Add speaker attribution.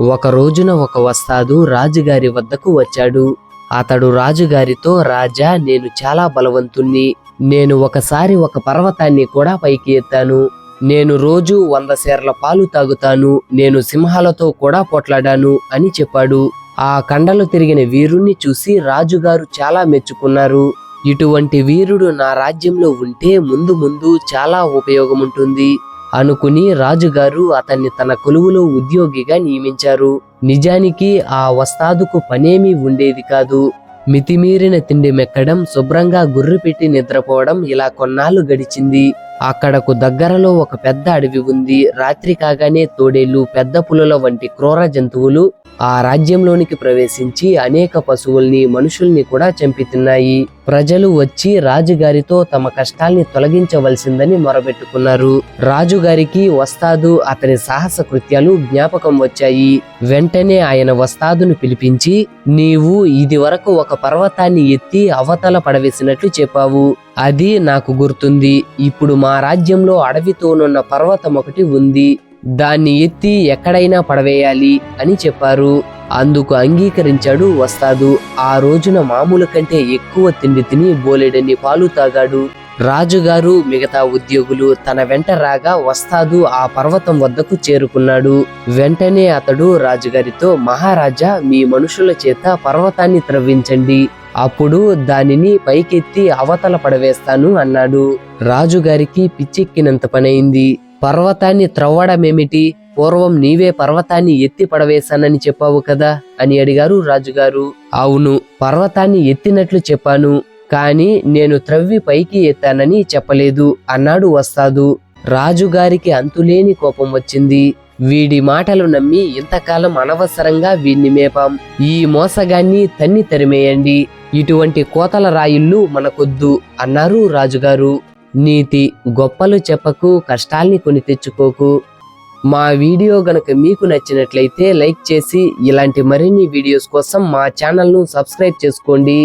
Speaker 1: ఒక రోజున ఒక వస్తాదు రాజుగారి వద్దకు వచ్చాడు. అతడు రాజుగారితో రాజా నేను చాలా బలవంతుణ్ణి. నేను ఒకసారి ఒక పర్వతాన్ని కూడా పైకి ఎత్తాను. నేను రోజు వంద సేర్ల పాలు తాగుతాను. నేను సింహాలతో కూడా పోట్లాడాను అని చెప్పాడు. ఆ కండలు తిరిగిన వీరుణ్ణి చూసి రాజుగారు చాలా మెచ్చుకున్నారు. ఇటువంటి వీరుడు నా రాజ్యంలో ఉంటే ముందు ముందు చాలా ఉపయోగం ఉంటుంది అనుకుని రాజుగారు అతన్ని తన కొలువులో ఉద్యోగిగా నియమించారు. నిజానికి ఆ వస్తాదుకు పనేమీ ఉండేది కాదు. మితిమీరిన తిండి మెక్కడం శుభ్రంగా గుర్రు పెట్టి నిద్రపోవడం ఇలా కొన్నాళ్ళు గడిచింది. అక్కడకు దగ్గరలో ఒక పెద్ద అడవి ఉంది. రాత్రి కాగానే తోడేళ్ళు పెద్ద పులుల వంటి క్రూర జంతువులు ఆ రాజ్యంలోనికి ప్రవేశించి అనేక పశువుల్ని మనుషుల్ని కూడా చంపితున్నాయి ప్రజలు వచ్చి రాజుగారితో తమ కష్టాల్ని తొలగించవలసిందని మొరబెట్టుకున్నారు రాజుగారికి వస్తాదు అతని సాహస కృత్యాలు జ్ఞాపకం వచ్చాయి. వెంటనే ఆయన వస్తాదును పిలిపించి నీవు ఇది వరకు ఒక పర్వతాన్ని ఎత్తి అవతల పడవేసినట్లు చెప్పావు. అది నాకు గుర్తుంది. ఇప్పుడు మా రాజ్యంలో అడవితోనున్న పర్వతం ఒకటి ఉంది. దాన్ని ఎత్తి ఎక్కడైనా పడవేయాలి అని చెప్పారు. అందుకు అంగీకరించాడు వస్తాదు. ఆ రోజున మామూలు కంటే ఎక్కువ తిండి తిని బోలెడన్ని పాలు తాగాడు. రాజుగారు మిగతా ఉద్యోగులు తన వెంట రాగా వస్తాదు ఆ పర్వతం వద్దకు చేరుకున్నాడు. వెంటనే అతడు రాజుగారితో మహారాజా మీ మనుషుల చేత పర్వతాన్ని త్రవ్వించండి. అప్పుడు దానిని పైకెత్తి అవతల పడవేస్తాను అన్నాడు. రాజుగారికి పిచ్చెక్కినంత పనైంది. పర్వతాన్ని త్రవ్వడమేమిటి? పూర్వం నీవే పర్వతాన్ని ఎత్తి పడవేశానని చెప్పావు కదా అని అడిగారు రాజుగారు. అవును పర్వతాన్ని ఎత్తినట్లు చెప్పాను కాని నేను త్రవ్వి పైకి ఎత్తానని చెప్పలేదు అన్నాడు వస్తాదు. రాజుగారికి అంతులేని కోపం వచ్చింది. వీడి మాటలు నమ్మి ఇంతకాలం అనవసరంగా వీణ్ణి మేపాం. ఈ మోసగాన్ని తన్ని తరిమేయండి. ఇటువంటి కోతల రాయిళ్ళు మనకొద్దు అన్నారు రాజుగారు. నీతి గొప్పలు చెప్పకు కష్టాల్ని కొని తెచ్చుకోకు. మా వీడియో గనక మీకు నచ్చినట్లయితే లైక్ చేసి ఇలాంటి మరిన్ని వీడియోస్ కోసం మా ఛానల్ను సబ్స్క్రైబ్ చేసుకోండి.